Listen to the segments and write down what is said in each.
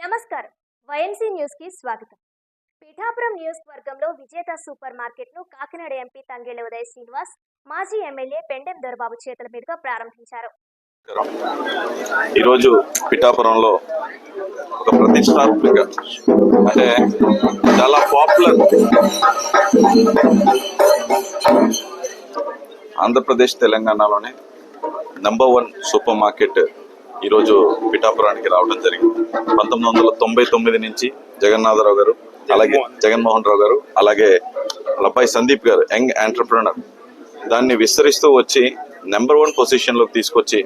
నమస్కారం. వైఎన్సీ న్యూస్కి స్వాగతం. పిఠాపురం నియోజకవర్గంలో విజేత సూపర్ మార్కెట్ను కాకినాడ ఎంపీ తంగేళ్ళ ఉదయ్ శ్రీనివాస్ మాజీ ఎమ్మెల్యే పెండెం దొరబాబు చేతుల మీదుగా ప్రారంభించారు. ఈరోజు పిఠాపురంలో ఒక ప్రతిష్టాత్మక అంటే చాలా పాపులర్ ఆంధ్రప్రదేశ్ తెలంగాణలోనే నంబర్ వన్ సూపర్ మార్కెట్ ఈరోజు పిఠాపురానికి రావడం జరిగింది. పంతొమ్మిది వందల తొంభై తొమ్మిది నుంచి జగన్నాథరావు గారు అలాగే జగన్మోహన్. రావు గారు అలాగే అబ్బాయి సందీప్ గారు యంగ్ ఎంటర్ప్రినర్ దాన్ని విస్తరిస్తూ వచ్చి నెంబర్ వన్ పొజిషన్లోకి తీసుకొచ్చి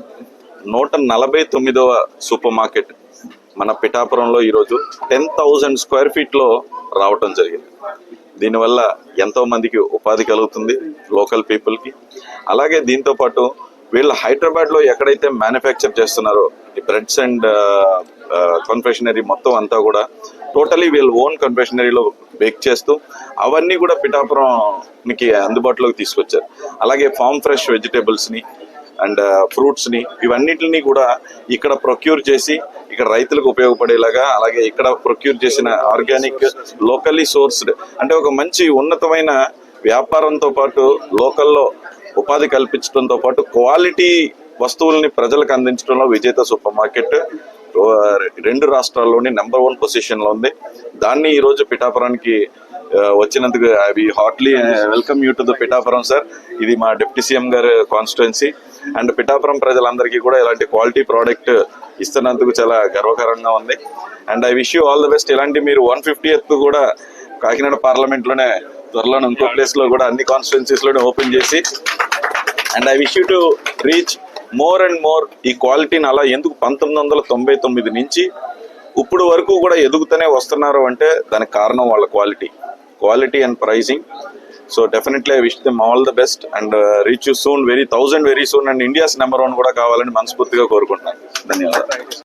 నూట నలభై తొమ్మిదవ సూపర్ మార్కెట్ మన పిఠాపురంలో ఈరోజు టెన్ థౌజండ్ స్క్వేర్ ఫీట్లో రావటం జరిగింది. దీనివల్ల ఎంతో మందికి ఉపాధి కలుగుతుంది లోకల్ పీపుల్కి అలాగే దీంతో వీళ్ళు వీళ్ళు హైదరాబాద్లో ఎక్కడైతే మ్యానుఫ్యాక్చర్ చేస్తున్నారో ఈ బ్రెడ్స్ అండ్ కన్ఫెషనరీ మొత్తం అంతా కూడా టోటలీ వీళ్ళు ఓన్ కన్ఫెషనరీలో బేక్ చేస్తూ అవన్నీ కూడా పిఠాపురంకి అందుబాటులోకి తీసుకొచ్చారు. అలాగే ఫామ్ ఫ్రెష్ వెజిటేబుల్స్ని అండ్ ఫ్రూట్స్ని ఇవన్నిటిని కూడా ఇక్కడ ప్రొక్యూర్ చేసి ఇక్కడ రైతులకు ఉపయోగపడేలాగా అలాగే ఇక్కడ ప్రొక్యూర్ చేసిన ఆర్గానిక్ లోకల్లీ సోర్స్డ్ అంటే ఒక మంచి ఉన్నతమైన వ్యాపారంతో పాటు లోకల్లో ఉపాధి కల్పించడంతో పాటు క్వాలిటీ వస్తువుల్ని ప్రజలకు అందించడంలో విజేత సూపర్ మార్కెట్ రెండు రాష్ట్రాల్లోని నెంబర్ వన్ పొజిషన్లో ఉంది. దాన్ని ఈరోజు పిఠాపురానికి వచ్చినందుకు అవి heartily welcome you to the Pithapuram sir. ఇది మా డిప్యూటీ సీఎం గారి కాన్స్టిట్యున్సీ అండ్ పిఠాపురం ప్రజలందరికీ కూడా ఇలాంటి క్వాలిటీ ప్రోడక్ట్ ఇస్తున్నందుకు చాలా గర్వకారంగా ఉంది. And I wish you all the best. ఇలాంటి మీరు వన్ ఫిఫ్టీ కూడా కాకినాడ పార్లమెంట్లోనే త్వరలో ఇంకో ప్లేస్లో కూడా అన్ని కాన్స్టిట్యున్సీస్లోనే ఓపెన్ చేసి and I wish you to reach more and more ఈ క్వాలిటీని అలా ఎందుకు పంతొమ్మిది వందల తొంభై తొమ్మిది నుంచి ఇప్పుడు వరకు కూడా ఎదుగుతూనే వస్తున్నారు అంటే దానికి కారణం వాళ్ళ quality quality and pricing so definitely I wish them all the best and reach you soon very thousand very soon and India's number one కూడా కావాలని మనస్ఫూర్తిగా కోరుకుంటున్నాను. ధన్యవాదాలు.